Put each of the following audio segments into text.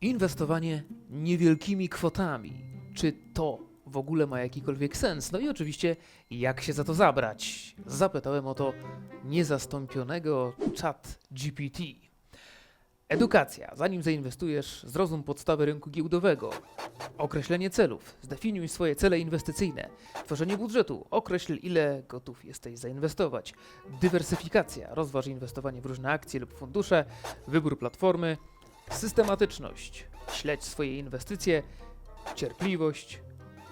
Inwestowanie niewielkimi kwotami. Czy to w ogóle ma jakikolwiek sens? No i oczywiście, jak się za to zabrać? Zapytałem o to niezastąpionego chat GPT. Edukacja. Zanim zainwestujesz, zrozum podstawy rynku giełdowego. Określenie celów. Zdefiniuj swoje cele inwestycyjne. Tworzenie budżetu. Określ, ile gotów jesteś zainwestować. Dywersyfikacja. Rozważ inwestowanie w różne akcje lub fundusze. Wybór platformy. Systematyczność. Śledź swoje inwestycje. Cierpliwość.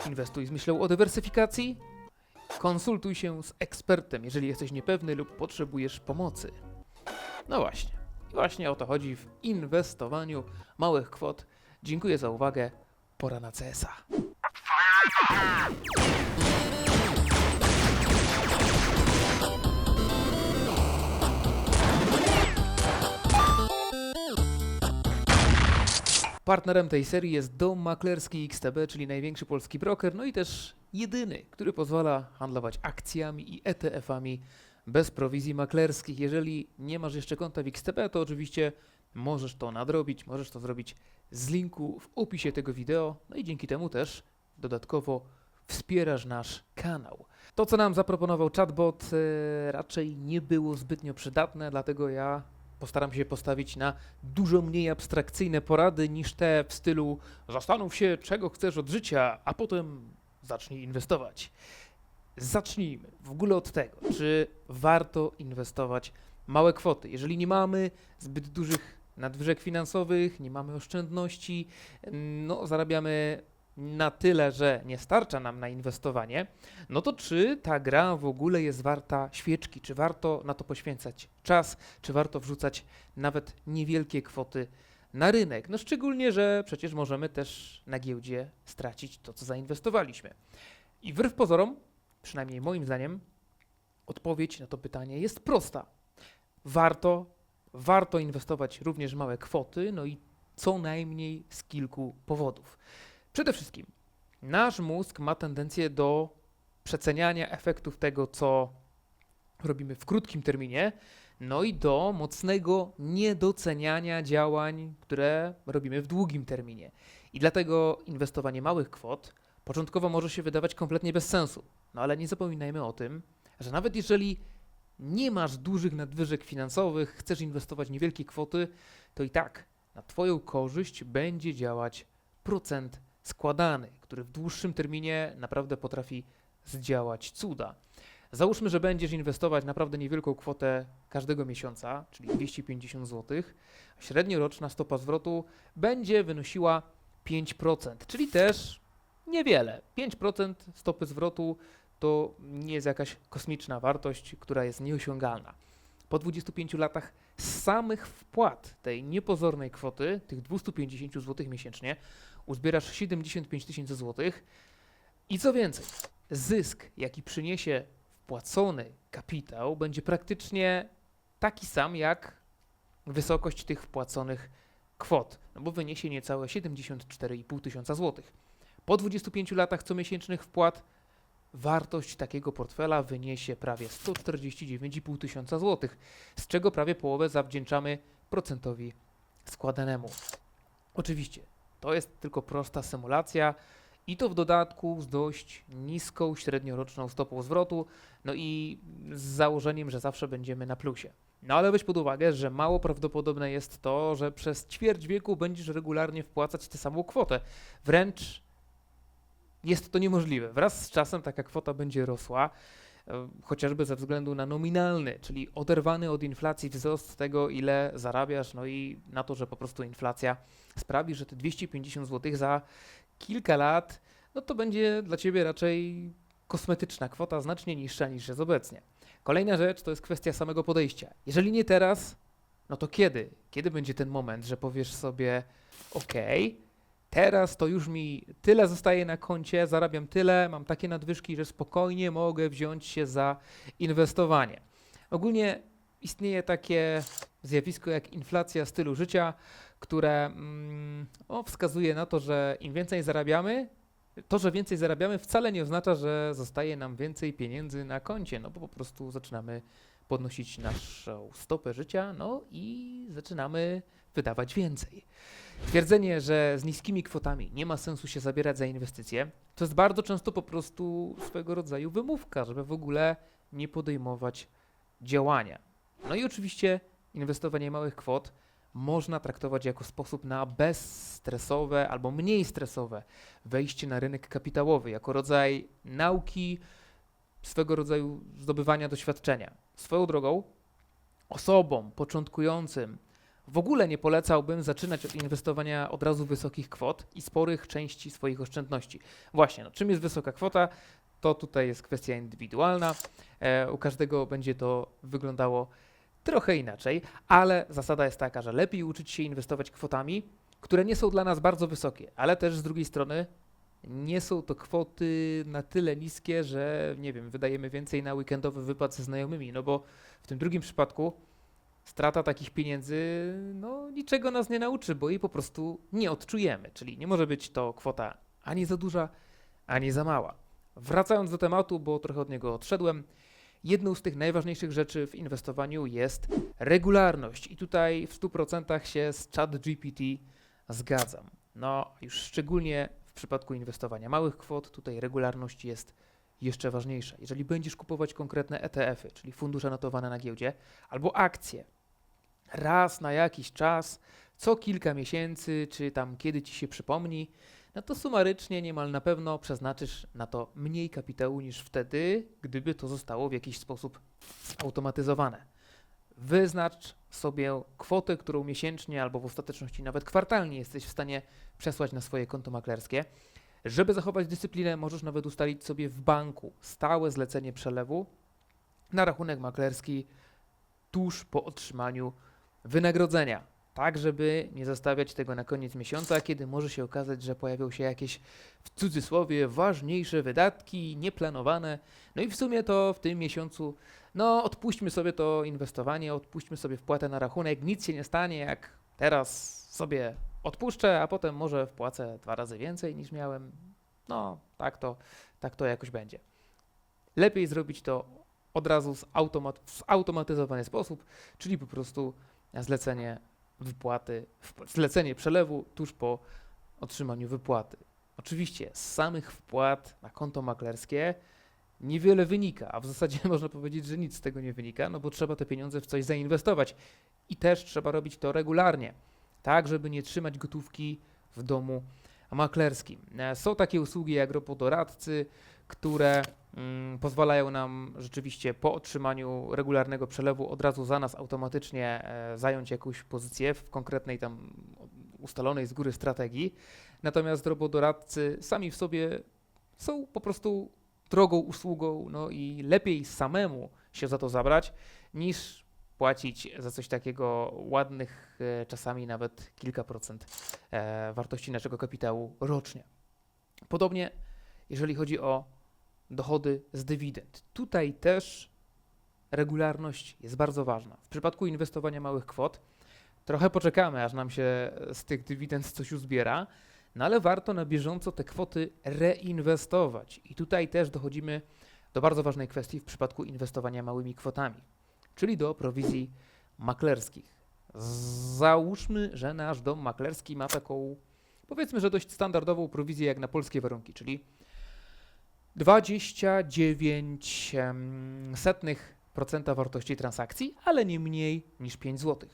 Inwestuj z myślą o dywersyfikacji. Konsultuj się z ekspertem, jeżeli jesteś niepewny lub potrzebujesz pomocy. No właśnie. Właśnie o to chodzi w inwestowaniu małych kwot. Dziękuję za uwagę. Pora na CSA. Partnerem tej serii jest Dom Maklerski XTB, czyli największy polski broker, no i też jedyny, który pozwala handlować akcjami i ETF-ami bez prowizji maklerskich. Jeżeli nie masz jeszcze konta w XTB, to oczywiście możesz to nadrobić, możesz to zrobić z linku w opisie tego wideo, no i dzięki temu też dodatkowo wspierasz nasz kanał. To, co nam zaproponował chatbot, e, raczej nie było zbytnio przydatne, dlatego ja postaram się postawić na dużo mniej abstrakcyjne porady niż te w stylu zastanów się, czego chcesz od życia, a potem zacznij inwestować. Zacznijmy w ogóle od tego, czy warto inwestować małe kwoty. Jeżeli nie mamy zbyt dużych nadwyżek finansowych, nie mamy oszczędności, no zarabiamy na tyle, że nie starcza nam na inwestowanie, no to czy ta gra w ogóle jest warta świeczki? Czy warto na to poświęcać czas? Czy warto wrzucać nawet niewielkie kwoty na rynek? No szczególnie, że przecież możemy też na giełdzie stracić to, co zainwestowaliśmy. I wbrew pozorom, przynajmniej moim zdaniem, odpowiedź na to pytanie jest prosta. Warto, warto inwestować również małe kwoty, no i co najmniej z kilku powodów. Przede wszystkim, nasz mózg ma tendencję do przeceniania efektów tego, co robimy w krótkim terminie, no i do mocnego niedoceniania działań, które robimy w długim terminie. I dlatego inwestowanie małych kwot początkowo może się wydawać kompletnie bez sensu. No ale nie zapominajmy o tym, że nawet jeżeli nie masz dużych nadwyżek finansowych, chcesz inwestować niewielkie kwoty, to i tak na Twoją korzyść będzie działać procent składany, który w dłuższym terminie naprawdę potrafi zdziałać cuda. Załóżmy, że będziesz inwestować naprawdę niewielką kwotę każdego miesiąca, czyli 250 zł. Średnioroczna stopa zwrotu będzie wynosiła 5%, czyli też niewiele. 5% stopy zwrotu to nie jest jakaś kosmiczna wartość, która jest nieosiągalna. Po 25 latach samych wpłat tej niepozornej kwoty, tych 250 zł miesięcznie, uzbierasz 75 tysięcy złotych i co więcej, zysk, jaki przyniesie wpłacony kapitał, będzie praktycznie taki sam jak wysokość tych wpłaconych kwot, no bo wyniesie niecałe 74,5 tysiąca złotych. Po 25 latach comiesięcznych wpłat wartość takiego portfela wyniesie prawie 149,5 tysiąca złotych, z czego prawie połowę zawdzięczamy procentowi składanemu. Oczywiście, to jest tylko prosta symulacja i to w dodatku z dość niską średnioroczną stopą zwrotu, no i z założeniem, że zawsze będziemy na plusie. No ale weź pod uwagę, że mało prawdopodobne jest to, że przez ćwierć wieku będziesz regularnie wpłacać tę samą kwotę. Wręcz jest to niemożliwe. Wraz z czasem taka kwota będzie rosła, chociażby ze względu na nominalny, czyli oderwany od inflacji wzrost tego, ile zarabiasz, no i na to, że po prostu inflacja sprawi, że te 250 zł za kilka lat, no to będzie dla ciebie raczej kosmetyczna kwota, znacznie niższa niż jest obecnie. Kolejna rzecz to jest kwestia samego podejścia. Jeżeli nie teraz, no to kiedy? Kiedy będzie ten moment, że powiesz sobie, OK, teraz to już mi tyle zostaje na koncie, zarabiam tyle, mam takie nadwyżki, że spokojnie mogę wziąć się za inwestowanie. Ogólnie istnieje takie zjawisko jak inflacja stylu życia, które mm, o, wskazuje na to, że im więcej zarabiamy, to, że więcej zarabiamy, wcale nie oznacza, że zostaje nam więcej pieniędzy na koncie, no bo po prostu zaczynamy podnosić naszą stopę życia, no i zaczynamy wydawać więcej. Twierdzenie, że z niskimi kwotami nie ma sensu się zabierać za inwestycje, to jest bardzo często po prostu swego rodzaju wymówka, żeby w ogóle nie podejmować działania. No i oczywiście inwestowanie małych kwot można traktować jako sposób na bezstresowe albo mniej stresowe wejście na rynek kapitałowy, jako rodzaj nauki, swego rodzaju zdobywania doświadczenia. Swoją drogą, osobom początkującym w ogóle nie polecałbym zaczynać od inwestowania od razu wysokich kwot i sporych części swoich oszczędności. Właśnie, no, czym jest wysoka kwota? To tutaj jest kwestia indywidualna. E, u każdego będzie to wyglądało trochę inaczej, ale zasada jest taka, że lepiej uczyć się inwestować kwotami, które nie są dla nas bardzo wysokie, ale też z drugiej strony nie są to kwoty na tyle niskie, że nie wiem, wydajemy więcej na weekendowy wypad ze znajomymi, no bo w tym drugim przypadku strata takich pieniędzy no, niczego nas nie nauczy, bo jej po prostu nie odczujemy. Czyli nie może być to kwota ani za duża, ani za mała. Wracając do tematu, bo trochę od niego odszedłem, jedną z tych najważniejszych rzeczy w inwestowaniu jest regularność. I tutaj w 100% się z ChatGPT zgadzam. No, już szczególnie w przypadku inwestowania małych kwot, tutaj regularność jest jeszcze ważniejsza. Jeżeli będziesz kupować konkretne ETF-y, czyli fundusze notowane na giełdzie, albo akcje, raz na jakiś czas, co kilka miesięcy, czy tam kiedy ci się przypomni, no to sumarycznie niemal na pewno przeznaczysz na to mniej kapitału niż wtedy, gdyby to zostało w jakiś sposób zautomatyzowane. Wyznacz sobie kwotę, którą miesięcznie albo w ostateczności nawet kwartalnie jesteś w stanie przesłać na swoje konto maklerskie. Żeby zachować dyscyplinę, możesz nawet ustalić sobie w banku stałe zlecenie przelewu na rachunek maklerski tuż po otrzymaniu wynagrodzenia. Tak, żeby nie zostawiać tego na koniec miesiąca, kiedy może się okazać, że pojawią się jakieś w cudzysłowie ważniejsze wydatki, nieplanowane. No i w sumie to w tym miesiącu, no odpuśćmy sobie to inwestowanie, odpuśćmy sobie wpłatę na rachunek, nic się nie stanie, jak teraz sobie odpuszczę, a potem może wpłacę dwa razy więcej niż miałem. No, tak to, tak to jakoś będzie. Lepiej zrobić to od razu z, automat, w zautomatyzowany sposób, czyli po prostu zlecenie wypłaty, zlecenie przelewu tuż po otrzymaniu wypłaty. Oczywiście z samych wpłat na konto maklerskie niewiele wynika, a w zasadzie można powiedzieć, że nic z tego nie wynika, no bo trzeba te pieniądze w coś zainwestować i też trzeba robić to regularnie, tak żeby nie trzymać gotówki w domu maklerskim. E, są takie usługi jak robodoradcy, które mm, pozwalają nam rzeczywiście po otrzymaniu regularnego przelewu od razu za nas automatycznie e, zająć jakąś pozycję w konkretnej tam ustalonej z góry strategii. Natomiast robodoradcy sami w sobie są po prostu drogą usługą, no i lepiej samemu się za to zabrać, niż płacić za coś takiego ładnych, e, czasami nawet kilka procent e, wartości naszego kapitału rocznie. Podobnie, jeżeli chodzi o dochody z dywidend. Tutaj też regularność jest bardzo ważna. W przypadku inwestowania małych kwot trochę poczekamy, aż nam się z tych dywidend coś uzbiera, no ale warto na bieżąco te kwoty reinwestować. I tutaj też dochodzimy do bardzo ważnej kwestii w przypadku inwestowania małymi kwotami, czyli do prowizji maklerskich. Załóżmy, że nasz dom maklerski ma taką, powiedzmy, że dość standardową prowizję jak na polskie warunki, czyli 29 setnych procenta wartości transakcji, ale nie mniej niż 5 zł.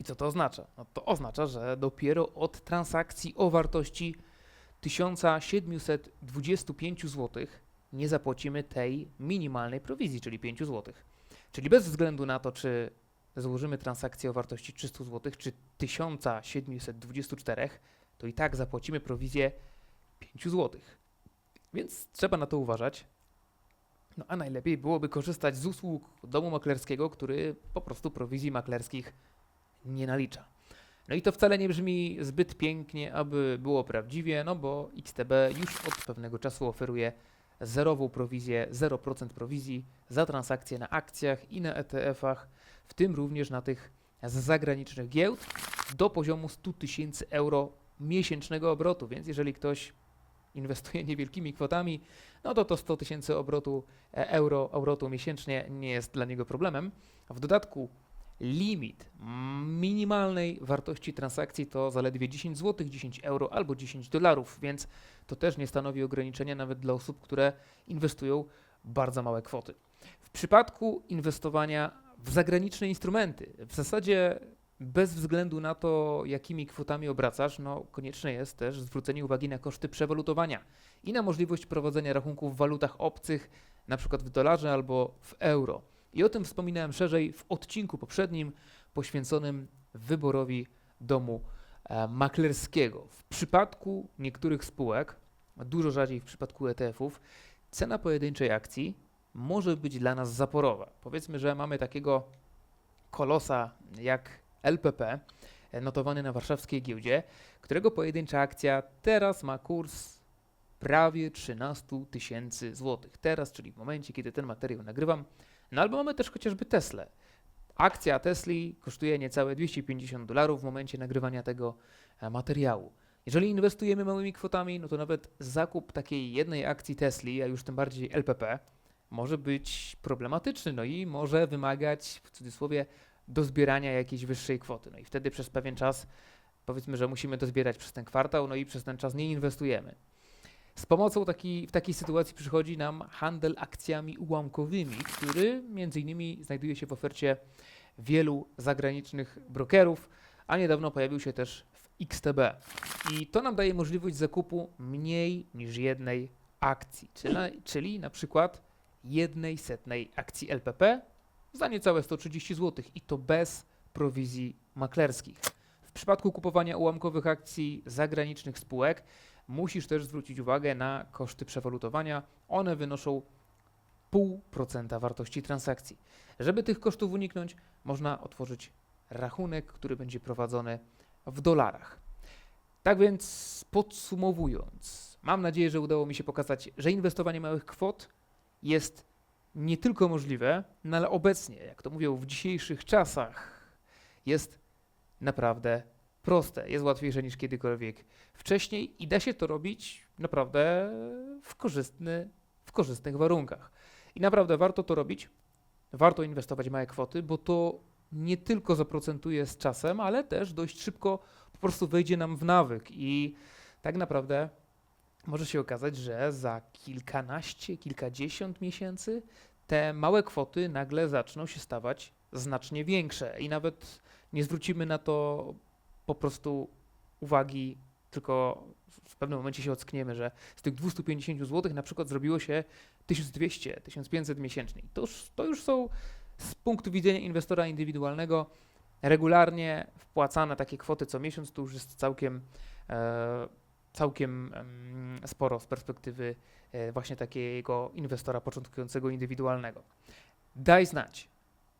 I co to oznacza? No to oznacza, że dopiero od transakcji o wartości 1725 zł nie zapłacimy tej minimalnej prowizji, czyli 5 zł. Czyli bez względu na to, czy złożymy transakcję o wartości 300 zł, czy 1724, to i tak zapłacimy prowizję 5 zł. Więc trzeba na to uważać. No a najlepiej byłoby korzystać z usług domu maklerskiego, który po prostu prowizji maklerskich nie nalicza. No i to wcale nie brzmi zbyt pięknie, aby było prawdziwie, no bo XTB już od pewnego czasu oferuje zerową prowizję, 0% prowizji za transakcje na akcjach i na ETF-ach, w tym również na tych z zagranicznych giełd do poziomu 100 tysięcy euro miesięcznego obrotu, więc jeżeli ktoś inwestuje niewielkimi kwotami, no to to 100 tysięcy obrotu e, euro obrotu miesięcznie nie jest dla niego problemem. W dodatku limit minimalnej wartości transakcji to zaledwie 10 zł, 10 euro albo 10 dolarów, więc to też nie stanowi ograniczenia nawet dla osób, które inwestują bardzo małe kwoty. W przypadku inwestowania w zagraniczne instrumenty, w zasadzie bez względu na to, jakimi kwotami obracasz, no konieczne jest też zwrócenie uwagi na koszty przewalutowania i na możliwość prowadzenia rachunków w walutach obcych, przykład w dolarze albo w euro. I o tym wspominałem szerzej w odcinku poprzednim poświęconym wyborowi domu e, maklerskiego. W przypadku niektórych spółek, dużo rzadziej w przypadku ETF-ów, cena pojedynczej akcji może być dla nas zaporowa. Powiedzmy, że mamy takiego kolosa jak LPP, e, notowany na warszawskiej giełdzie, którego pojedyncza akcja teraz ma kurs prawie 13 tysięcy złotych. Teraz, czyli w momencie, kiedy ten materiał nagrywam. No albo mamy też chociażby Tesla. Akcja Tesli kosztuje niecałe 250 dolarów w momencie nagrywania tego e, materiału. Jeżeli inwestujemy małymi kwotami, no to nawet zakup takiej jednej akcji Tesli, a już tym bardziej LPP, może być problematyczny, no i może wymagać w cudzysłowie dozbierania jakiejś wyższej kwoty. No i wtedy przez pewien czas powiedzmy, że musimy dozbierać przez ten kwartał, no i przez ten czas nie inwestujemy. Z pomocą taki, w takiej sytuacji przychodzi nam handel akcjami ułamkowymi, który między innymi znajduje się w ofercie wielu zagranicznych brokerów, a niedawno pojawił się też w XTB. I to nam daje możliwość zakupu mniej niż jednej akcji, czyli, czyli na przykład jednej setnej akcji LPP za niecałe 130 zł i to bez prowizji maklerskich. W przypadku kupowania ułamkowych akcji zagranicznych spółek musisz też zwrócić uwagę na koszty przewalutowania. One wynoszą 0,5% wartości transakcji. Żeby tych kosztów uniknąć, można otworzyć rachunek, który będzie prowadzony w dolarach. Tak więc podsumowując, mam nadzieję, że udało mi się pokazać, że inwestowanie małych kwot jest nie tylko możliwe, no ale obecnie, jak to mówią w dzisiejszych czasach, jest naprawdę proste. Jest łatwiejsze niż kiedykolwiek wcześniej i da się to robić naprawdę w, korzystny, w korzystnych warunkach. I naprawdę warto to robić, warto inwestować małe kwoty, bo to nie tylko zaprocentuje z czasem, ale też dość szybko po prostu wejdzie nam w nawyk i tak naprawdę może się okazać, że za kilkanaście, kilkadziesiąt miesięcy te małe kwoty nagle zaczną się stawać znacznie większe i nawet nie zwrócimy na to po prostu uwagi, tylko w pewnym momencie się ockniemy, że z tych 250 zł na przykład zrobiło się 1200, 1500 miesięcznie. To już, to już są z punktu widzenia inwestora indywidualnego regularnie wpłacane takie kwoty co miesiąc, to już jest całkiem, e, całkiem em, sporo z perspektywy e, właśnie takiego inwestora początkującego indywidualnego. Daj znać,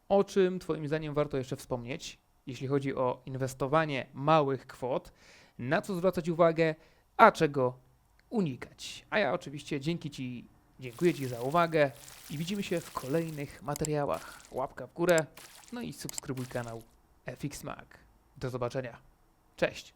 o czym Twoim zdaniem warto jeszcze wspomnieć, jeśli chodzi o inwestowanie małych kwot, na co zwracać uwagę, a czego unikać. A ja oczywiście dzięki Ci dziękuję Ci za uwagę i widzimy się w kolejnych materiałach. Łapka w górę, no i subskrybuj kanał FX Mag. Do zobaczenia. Cześć.